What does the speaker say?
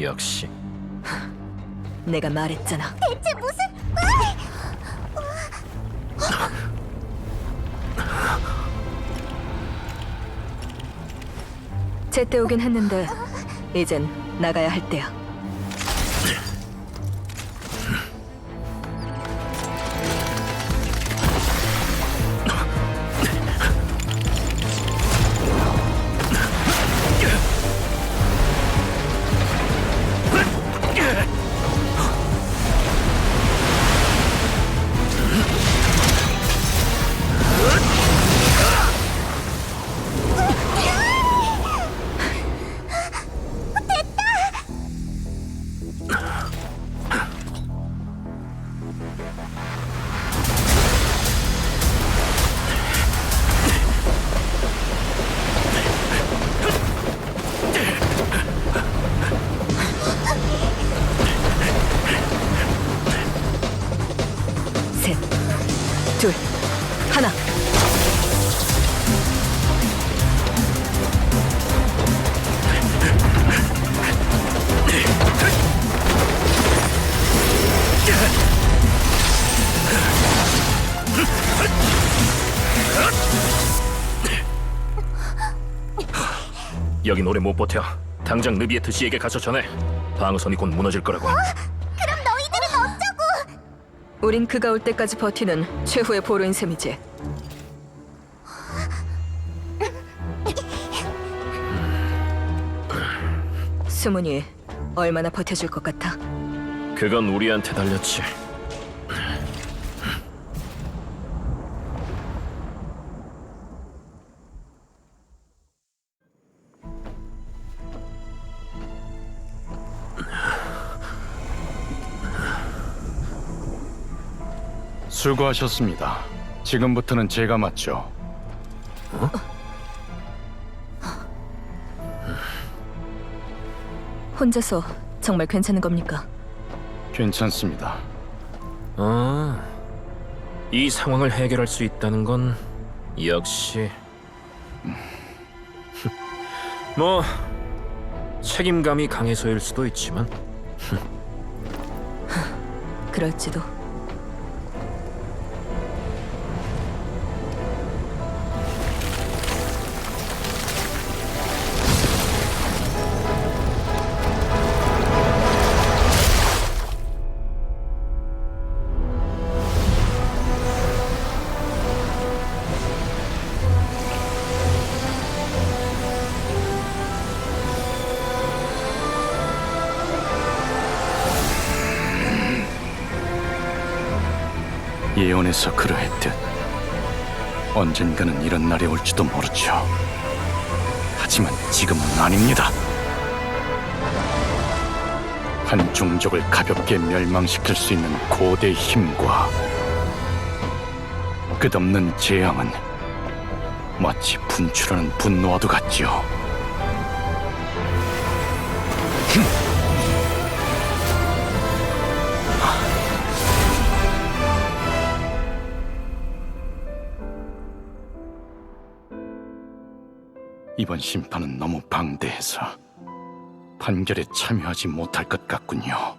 역시 내가 말했잖아. 대체 무슨... 제때 오긴 했는데 이젠 나가야 할 때야. 둘, 하나. 여긴 오래 못 버텨. 당장 느비에트 씨에게 가서 전해. 방어선이 곧 무너질 거라고. 우린 그가 올 때까지 버티는 최후의 보루인 셈이지. 수문이 얼마나 버텨줄 것 같아? 그건 우리한테 달렸지. 수고하셨습니다. 지금부터는 제가 맞죠. 혼자서 정말 괜찮은 겁니까? 괜찮습니다. 아, 이 상황을 해결할 수 있다는 건 역시 뭐 책임감이 강해서일 수도 있지만 그럴지도. 예언에서 그러했듯 언젠가는 이런 날이 올지도 모르죠. 하지만 지금은 아닙니다. 한 종족을 가볍게 멸망시킬 수 있는 고대 힘과 끝없는 재앙은 마치 분출하는 분노와도 같지요. 이번 심판은 너무 방대해서 판결에 참여하지 못할 것 같군요.